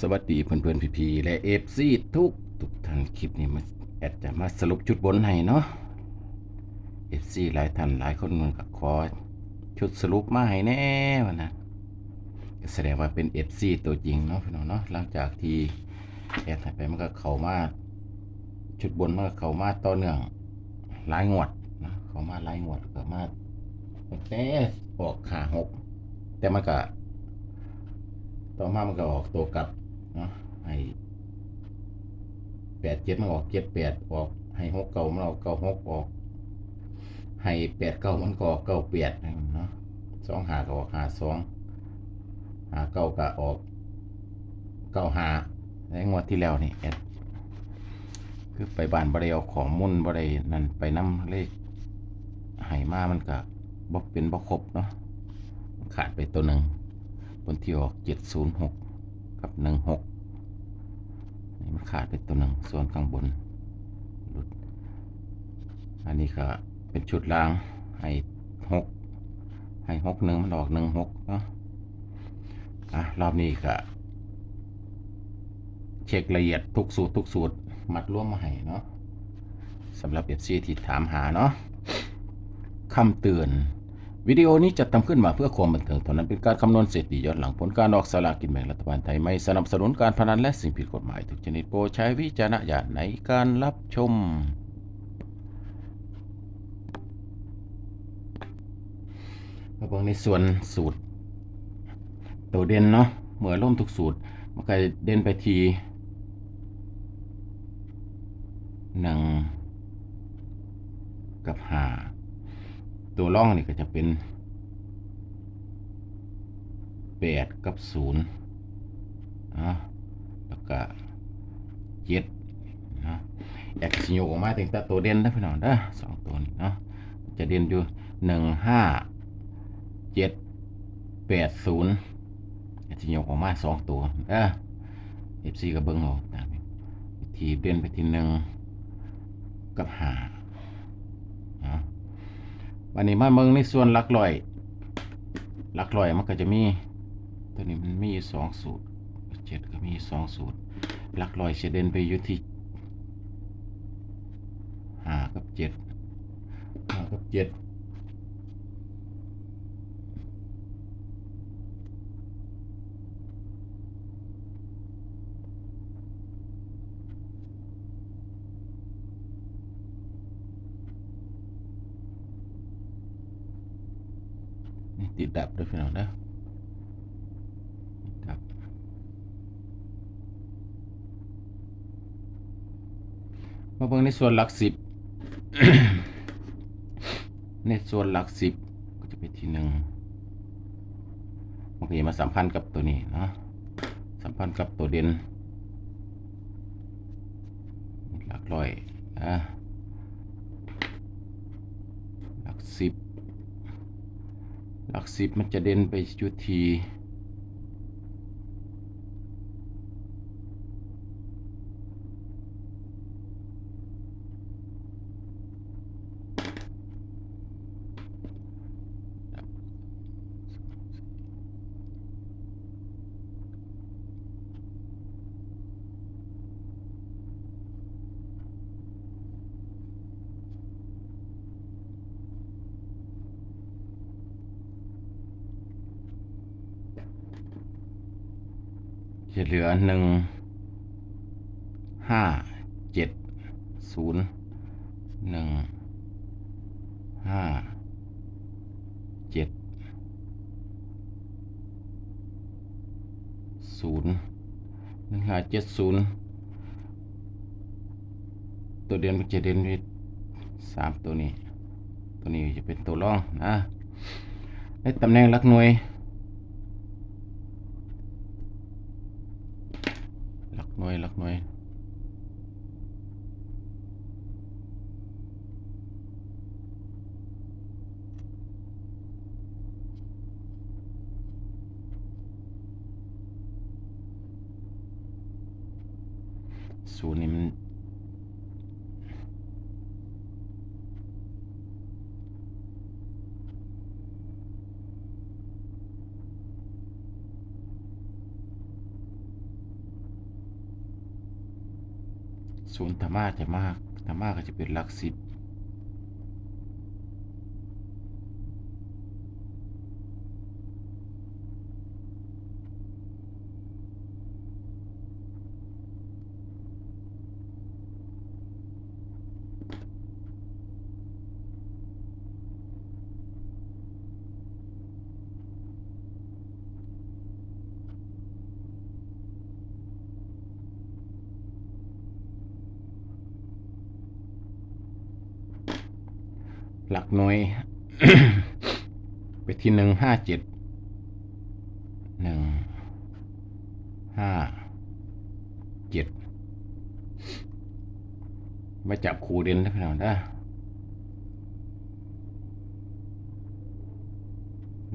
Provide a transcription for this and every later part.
สวัสดีเพื่อนเพื่อนพี่พีและเอฟซีทุกทุกท่านคลิปนี้มาแอดจะมาสรุปชุดบนให้เนาะเอฟซีหลายท่านหลายคนมันก็ขอชุดสรุปมาให้แน่วะนะแสดงว่าเป็นเอฟซีตัวจริงเนาะพี่น้องเนาะหลังจากที่แอดให้ไปมันก็เข้ามาชุดบนมันก็เข้ามาต่อเนื่องหลายงวดนะเข้ามาหลายงวดก็มากแต่ออกขาหกแต่มันก็ต่อมามันก็ออกตัวกลับ เนาะให้แปดเจ็ดมันออกเจ็ดแปดออก ให้หกเก้ามันออกเก้าหกออก ให้แปดเก้ามันก็ออกเก้าแปดเนาะสองหาก็ออกหาสองหาเก้าก็ออกเก้าหาในงวดที่แล้วนี่แอดคือไปบ้านบริเอาของมุ่นบรินั่นไปน้ำเลขให้มามันก็บ่เป็นบ่ครบเนาะขาดไปตัวหนึ่งบนที่ออกเจ็ดศูนย์หก กับหนึ่งหกนี่มันขาดไปตัวหนึ่งส่วนข้างบนหลุดอันนี้ก็เป็นชุดล่างให้หกให้หกหนึ่งมันออกหนึ่งหกเนาะอะรอบนี้ก็เช็คละเอียดทุกสูตรทุกสูตรมัดร่วมมาให้เนาะสำหรับเอฟซีที่ถามหาเนาะคำเตือน วิดีโอนี้จัดทำขึ้นมาเพื่อความบันเทิงเท่านั้นเป็นการคำนวณสถิติย้อนหลังผลการออกสลากกินแบ่งรัฐบาลไทยไม่สนับสนุนการพนันและสิ่งผิดกฎหมายทุกชนิดโปรดใช้วิจารณญาณในการรับชม มาเบิ่งในส่วนสูตรตัวเด่นเนาะเหมื่อล่มทุกสูตรมันก็เด่นไปทีหนึ่งกับห้า ตัวร่องนี่ก็จะเป็นแปดกับศูนย์นะแล้วก็เจ็ดนะอยากสิโยกออกมาถึงแต่ตัวเด่นนะพี่น้องเด้อสองตัวนี้เนาะจะเด่นอยู่หนึ่งห้าเจ็ดแปดศูนย์อยากสิโยกออกมาสองตัวเด้อเอฟซีกับเบิ้งเอาตามนี้วิธีเด่นไปทีหนึ่งกับหา วันนี้มาเมืองในส่วนหลักลอยหลักลอยมันก็จะมี ตัวนี้มันมีสองสูตรเจ็ดก็มีสองสูตรหลักลอยเฉเด่นไปอยู่ที่ห้ากับเจ็ดห้ากับเจ็ด ติดดับด้วยพี่น้องนะดับมาเบิ่งในส่วนหลักสิบในส่วนหลักสิบก็จะเป็นที่หนึ่งมันก็จะมาสัมพันธ์กับตัวนี้เนาะสัมพันธ์กับตัวเด่นหลักร้อยอะหลักสิบ หลักสิบมันจะเด่นไปยุที จะเหลือหนึ่งห้าเจ็ดศูนย์หนึ่งห้าเจ็ดศูนย์หนึ่งห้าเจ็ดศูนย์ตัวเด่นมันจะเด่นด้วยสามตัวนี้ ตัวนี้จะเป็นตัวรองนะในตำแหน่งลักหน่วย หลักห น่วยหลักหน่วยศูนย์นี่มัน ศูนย์ธรรมะจะมากธรรมะก็จะเป็นหลักสิบ หลักหน่วย ไปที่หนึ่งห้าเจ็ดหนึ่งห้าเจ็ดมาจับครูเด่นได้พี่น้องนะ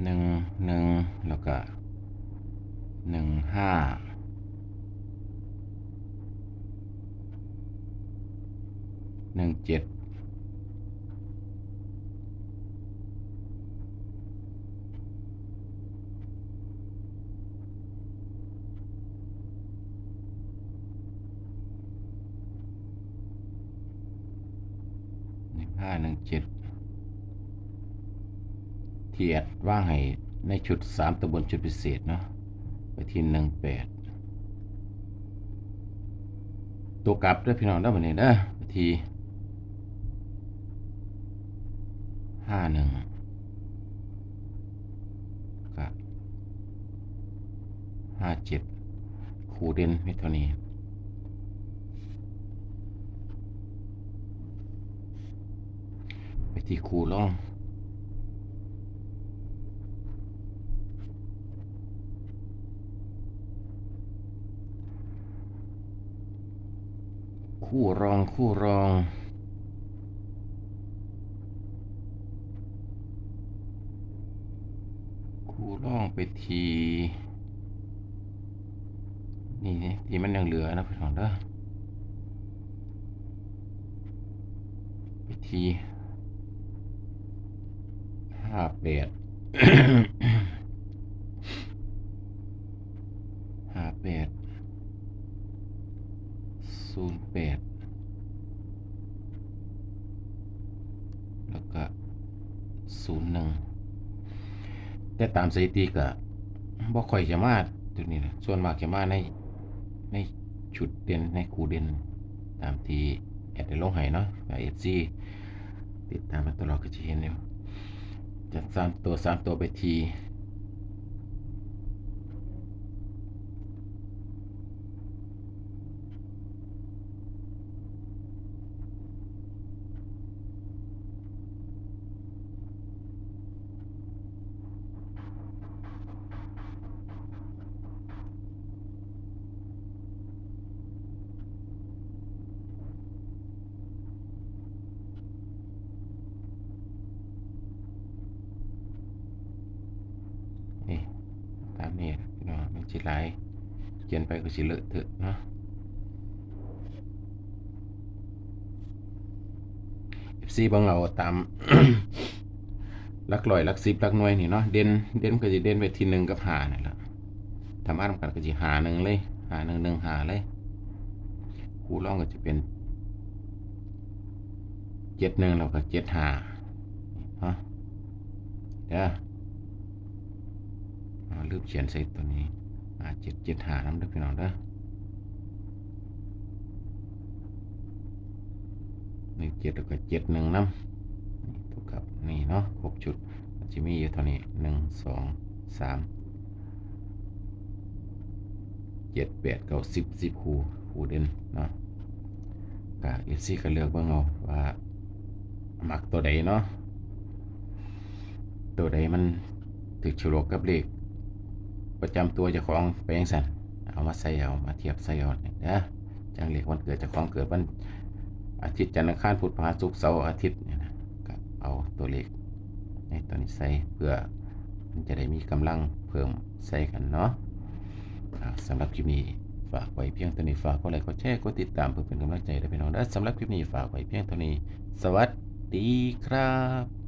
หนึ่งหนึ่งแล้วก็หนึ่งห้าหนึ่งเจ็ด ห้าหนึ่งเจ็ดที่แอดว่างให้ในชุดสามตะบนชุดพิเศษเนาะไปที่หนึ่งแปดตัวกลับด้วยพี่น้องได้อวันนี้เด้อไปที่ห้าหนึ่งกับห้าเจ็ดคูเด่นมิเท่านี้ ที่คูล่องคู่รองคู่รองคู่ร่องไปที นี่นี่ที่มันยังเหลือนะพี่น้องเด้อไปที ห้าแปดห้าแปดศูนย์แปดแล้วก็ศูนย์หนึ่งแต่ตามสถิติก็บ่ค่อยจะมาตัวนี้นะส่วนมากจะมาใน ในชุดเด่นในคูเด่นตามที่แอดได้ลงให้เนาะเอฟซีติดตามมาตลอดก็จะเห็นอยู่ จะสามตัวสามตัวไปที นี่ตาม นี้พี่น้องมันสิหลายเขียนไปก็สิเลอะเถอะเนาะ FC บางเอาตามลักร้อยลักสิบลักหน่วยนี่เนาะเด่นเด่นก็จะเด่นไปทีหนึ่งกับหานี่แหละทำอ่านกันก็จะหาหนึ่งเลยหาหนึ่งหนึ่งหาเลยครูร้องก็จะเป็นเจ็ดหนึ่งแล้วก็เจ็ดหาฮะเด้ออ่า ลืมเขียนใส่ตัวนี้อาเจ็ดเจ็ดหาน้ำเด้อพี่น้องเด้อหนึ่งเจ็ดแล้วก็เจ็ดหนึ่งน้ำนี่เท่ากับนี่เนาะครบชุดจะมีอยู่เท่านี้หนึ่งสองสามเจ็ดแปดเก้าสิบสิบคูคูเด่นเนาะกะเอฟซีก็เลือกเบิ่งเอาว่ามักตัวใดเนาะตัวใดมันถึกฉลกกับเลข ประจำตัวเจ้าของไปยังสันเอามาใส่เอามาเทียบใส่เอาเนะจังเลขวันเกิดเจ้าของเกิดวันอาทิตย์จันทร์อังคารพุธพฤหัสศุกร์เสาร์อาทิตย์เนี่ยนะก็เอาตัวเลขในตัวนี้ใส่เพื่อมันจะได้มีกำลังเพิ่มใส่กันเนาะอ่าสำหรับคลิปนี้ฝากไว้เพียงเท่านี้ฝากกดไลค์กดแชร์กดติดตามเพื่อเป็นกำลังใจให้พี่น้องและสำหรับคลิปนี้ฝากไว้เพียงเท่านี้ สวัสดีครับ